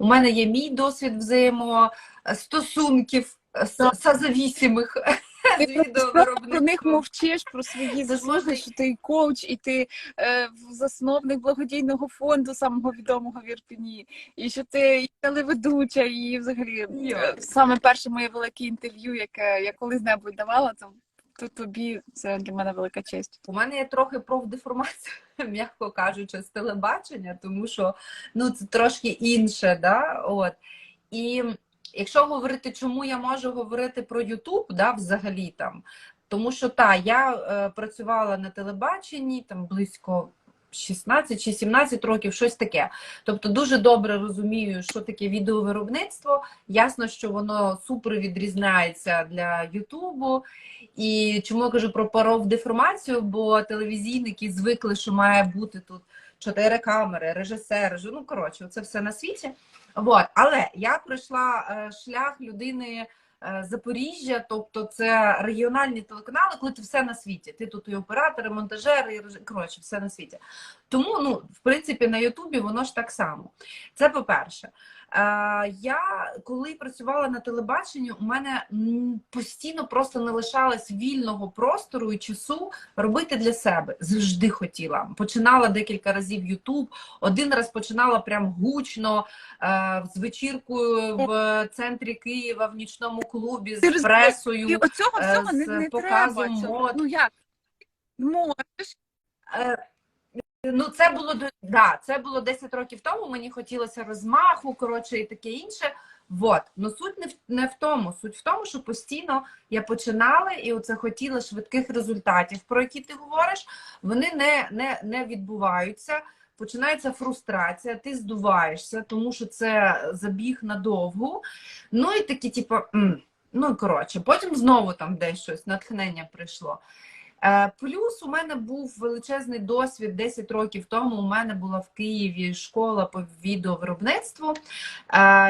У мене є мій досвід взаємостосунків созавісимих з Ти про них мовчиш про свої заслуги, що ти коуч, і ти е, засновник благодійного фонду самого відомого в Ірпіні, і що ти телеведуча, і взагалі Йо. е, саме перше моє велике інтерв'ю, яке я колись-небудь давала, то, то тобі це для мене велика честь. У мене є трохи профдеформація, м'яко кажучи, з телебачення, тому що ну це трошки інше, да? От. І якщо говорити, чому я можу говорити про Ютуб, да, взагалі там, тому що та, я е, працювала на телебаченні там близько 16 чи 17 років, щось таке. Тобто дуже добре розумію, що таке відеовиробництво. Ясно, що воно супер відрізняється для Ютубу. І чому я кажу про профдеформацію, бо телевізійники звикли, що має бути тут чотири камери, режисер, ну коротше, це все на світі. Вот. Але я пройшла е, шлях людини е, Запоріжжя, тобто це регіональні телеканали, коли ти все на світі. Ти тут і оператор, і монтажер, і коротше, все на світі. Тому, ну, в принципі, на Ютубі воно ж так само. Це по-перше. Е, я коли працювала на телебаченні, у мене постійно просто не лишалось вільного простору і часу робити для себе. Завжди хотіла. Починала декілька разів Ютуб. Один раз починала прям гучно е, з вечіркою в центрі Києва в нічному клубі з пресою. Оцього е, всього не, з не показом треба. мод. Ну як? Можеш. Ну, це було да, це було 10 років тому. Мені хотілося розмаху, коротше, і таке інше. Вот. Ну суть не в не в тому. Суть в тому, що постійно я починала і оце хотіла швидких результатів, про які ти говориш. Вони не, не, не відбуваються. Починається фрустрація, ти здуваєшся, тому що це забіг надовго. Ну і такі, типу, ну коротше, потім знову там десь щось, натхнення прийшло. Е, Плюс у мене був величезний досвід 10 років тому. У мене була в Києві школа по відеовиробництву. Е,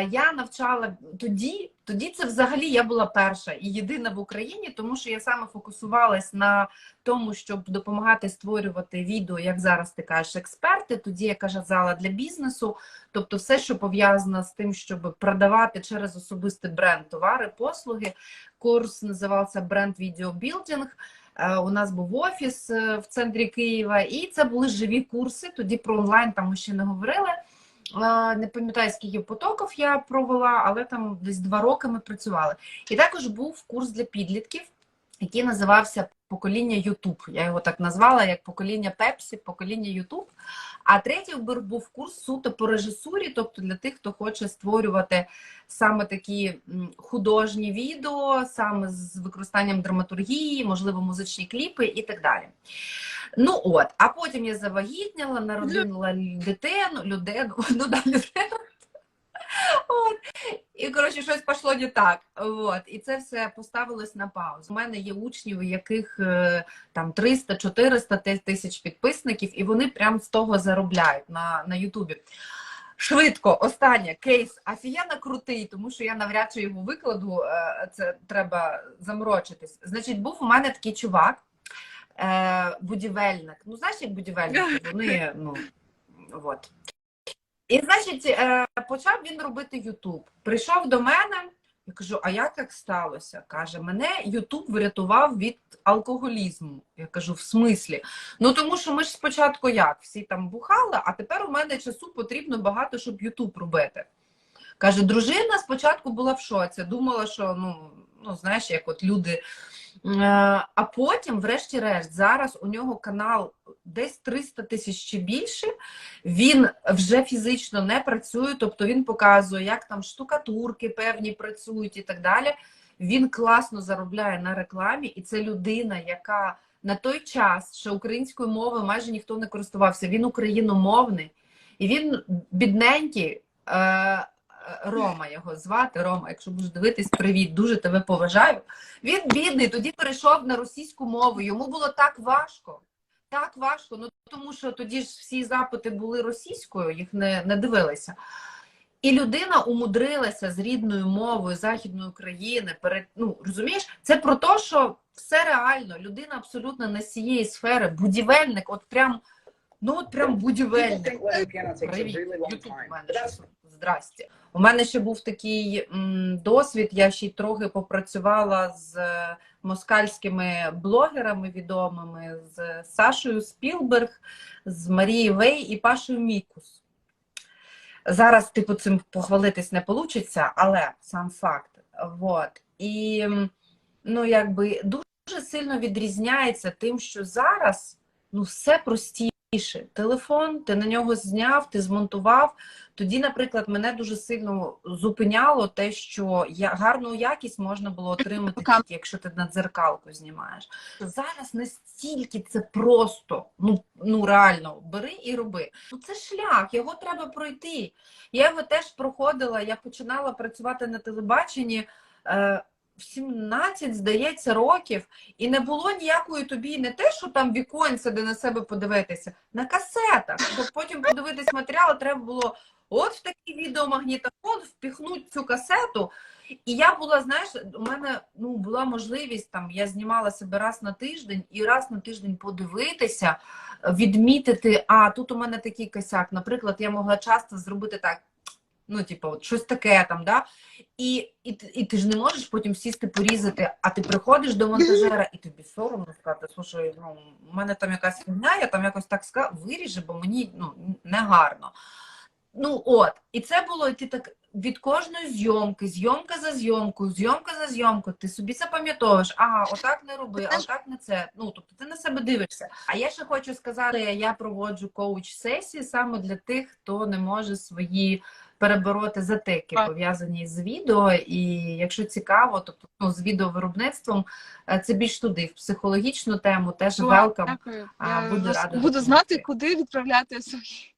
Я навчала тоді, тоді це взагалі я була перша і єдина в Україні, тому що я саме фокусувалась на тому, щоб допомагати створювати відео, як зараз ти кажеш, експерти. Тоді я казала для бізнесу, тобто все, що пов'язано з тим, щоб продавати через особистий бренд товари, послуги. Курс називався бренд відеобілдинг. Е, У нас був офіс е, в центрі Києва, і це були живі курси. Тоді про онлайн там ми ще не говорили. Не пам'ятаю, скільки потоків я провела, але там десь два роки ми працювали. І також був курс для підлітків, який називався Покоління Ютуб. Я його так назвала як покоління Пепсі, покоління Ютуб. А третій був- був курс суто по режисурі, тобто для тих, хто хоче створювати саме такі художні відео, саме з використанням драматургії, можливо, музичні кліпи і так далі. Ну от, а потім я завагітняла, народила дитину, людину, ну да, людину. От. І коротше, щось пішло не так. От. І це все поставилось на паузу. У мене є учні, у яких е, там 300-400 тисяч підписників, і вони прям з того заробляють на, на Ютубі. Швидко, останнє кейс офігенно крутий, тому що я навряд чи його викладу. е, Це треба заморочитись. Значить, був у мене такий чувак, е, будівельник. Ну, знаєш, як будівельники, вони, ну, от. І, значить, е, почав він робити Ютуб. Прийшов до мене, я кажу: а як так сталося? Каже, мене Ютуб врятував від алкоголізму. Я кажу, в смислі? Ну тому що ми ж спочатку як? Всі там бухали, а тепер у мене часу потрібно багато, щоб Ютуб робити. Каже, дружина спочатку була в шоці, думала, що ну, ну знаєш, як от люди. Е, А потім, врешті-решт, зараз у нього канал десь 300 тисяч чи більше. Він вже фізично не працює, тобто він показує, як там штукатурки певні працюють і так далі. Він класно заробляє на рекламі, і це людина, яка на той час, що українською мовою майже ніхто не користувався. Він україномовний, і він бідненький. Е, Рома його звати. Рома, якщо будеш дивитись, привіт, дуже тебе поважаю. Він бідний, тоді перейшов на російську мову. Йому було так важко. Так важко. Ну тому що тоді ж всі запити були російською, їх не, не дивилися. І людина умудрилася з рідною мовою Західної України. Перед, ну, розумієш, це про те, що все реально. Людина абсолютно не з цієї сфери, будівельник, от прям, ну от прям будівельник. Привіт, Ютуб у мене. щось. Здрасте. У мене ще був такий досвід. Я ще й трохи попрацювала з е, москальськими блогерами відомими, з Сашою Спілберг, з Марією Вей і Пашою Мікус. Зараз, типу, цим похвалитись не вийде, але сам факт. Вот. І ну, якби дуже сильно відрізняється тим, що зараз ну, все простіше. Телефон, ти на нього зняв, ти змонтував. Тоді, наприклад, мене дуже сильно зупиняло те, що я, гарну якість можна було отримати тільки, якщо ти на дзеркалку знімаєш. Зараз настільки це просто, ну, ну реально, бери і роби. Ну це шлях, його треба пройти. Я його теж проходила, я починала працювати на телебаченні. Е, в 17, здається, років, і не було ніякої тобі не те, що там віконця, де на себе подивитися, на касетах. Щоб потім подивитись матеріал, треба було от в такий відеомагнітофон впіхнути цю касету. І я була, знаєш, у мене ну, була можливість там, я знімала себе раз на тиждень і раз на тиждень подивитися, відмітити, а тут у мене такий косяк. Наприклад, я могла часто зробити так. Ну, типу, от щось таке там, да? І, і, і ти ж не можеш потім сісти порізати, а ти приходиш до монтажера, і тобі соромно сказати, слушай, ну, у мене там якась фігня, я там якось так сказав, виріжи, бо мені ну, не гарно. Ну от, і це було, і ти так від кожної зйомки, зйомка за зйомкою, зйомка за зйомкою, ти собі запам'ятовуєш, ага, отак не роби, а отак не це. Ну, тобто ти на себе дивишся. А я ще хочу сказати, я проводжу коуч-сесії саме для тих, хто не може свої перебороти затики, Так. пов'язані з відео. І якщо цікаво, тобто ну, з відеовиробництвом, е, це більш туди, в психологічну тему, теж велкам. Буду рада буду знати, куди відправляти свої